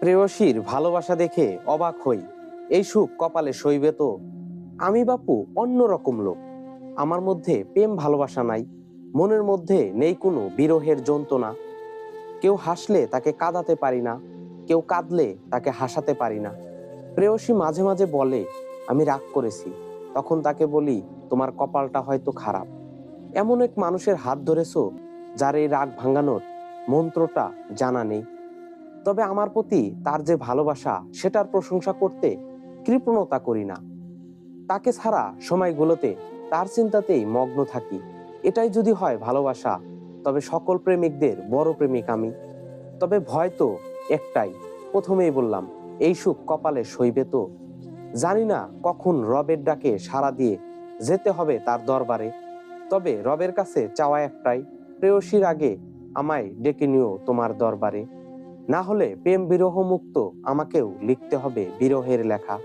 প্রেয়সীর ভালোবাসা দেখে অবাক হই। এই সুখ কপালে সইবে তো? আমি বাপু অন্য রকম লোক। আমার মধ্যে প্রেম ভালোবাসা নাই। মনের মধ্যে নেই কোনো বিরহের যন্ত্রণা। কেউ হাসলে তাকে কাঁদাতে পারি না। কেউ কাঁদলে তাকে হাসাতে পারি না। প্রেয়সী মাঝে মাঝে বলে, আমি রাগ করেছি। তখন তাকে বলি, তোমার কপালটা হয়তো খারাপ। এমন এক মানুষের হাত ধরেছ, যার এই রাগ ভাঙানোর মন্ত্রটা জানা নেই। তবে আমার প্রতি তার যে ভালোবাসা, সেটার প্রশংসা করতে কৃপণতা করি না। তাকে ছাড়া সময়গুলোতে তার চিন্তাতেই মগ্ন থাকি। এটাই যদি হয় ভালোবাসা, তবে সকল প্রেমিকদের বড় প্রেমিক আমি। তবে ভয় তো একটাই, প্রথমেই বললাম, এই সুখ কপালে সইবে তো। জানি না কখন রবের ডাকে সাড়া দিয়ে যেতে হবে তার দরবারে। তবে রবের কাছে চাওয়া একটাই, প্রেয়সীর আগে আমায় ডেকে নিও তোমার দরবারে। না হলে প্রেম বিরহ মুক্ত আমাকেও লিখতে হবে বিরহের লেখা।